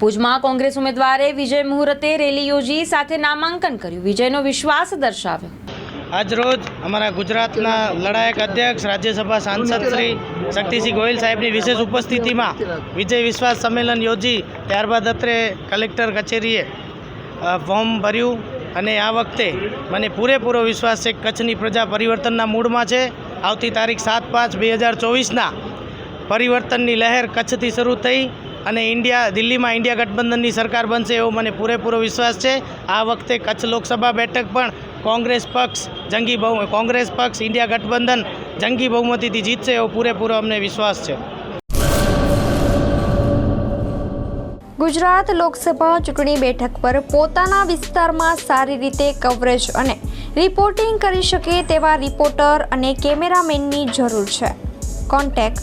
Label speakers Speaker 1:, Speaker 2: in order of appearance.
Speaker 1: ભુજમાં કોંગ્રેસ ઉમેદવારે વિજય મુહૂર્તે રેલી યોજી સાથે નામાંકન કર્યું. વિજયનો વિશ્વાસ દર્શાવ્યો.
Speaker 2: આજરોજ અમારા ગુજરાતના લડાયક અધ્યક્ષ, રાજ્યસભા સાંસદ શ્રી શક્તિસિંહ ગોહિલ સાહેબની વિશેષ ઉપસ્થિતિમાં વિજય વિશ્વાસ સંમેલન યોજી. ત્યારબાદ અત્રે કલેક્ટર કચેરીએ ફોર્મ ભર્યું અને આ વખતે મને પૂરેપૂરો વિશ્વાસ છે કચ્છની પ્રજા પરિવર્તનના મૂડમાં છે. આવતી તારીખ સાત પાંચ બે હજાર ચોવીસના પરિવર્તનની લહેર કચ્છથી શરૂ થઈ અને ઇન્ડિયા, દિલ્હીમાં ઇન્ડિયા ગઠબંધનની સરકાર બનશે એવો મને પૂરેપૂરો વિશ્વાસ છે. આ વખતે કચ્છ લોકસભા બેઠક પણ કોંગ્રેસ પક્ષ જંગી બહુ, કોંગ્રેસ પક્ષ ઇન્ડિયા ગઠબંધન જંગી બહુમતીથી જીતશે એવો પૂરેપૂરો અમને વિશ્વાસ છે.
Speaker 3: ગુજરાત લોકસભા ચૂંટણી બેઠક પર પોતાના વિસ્તારમાં સારી રીતે કવરેજ અને રિપોર્ટિંગ કરી શકે તેવા રિપોર્ટર અને કેમેરામેનની જરૂર છે. કોન્ટેક્ટ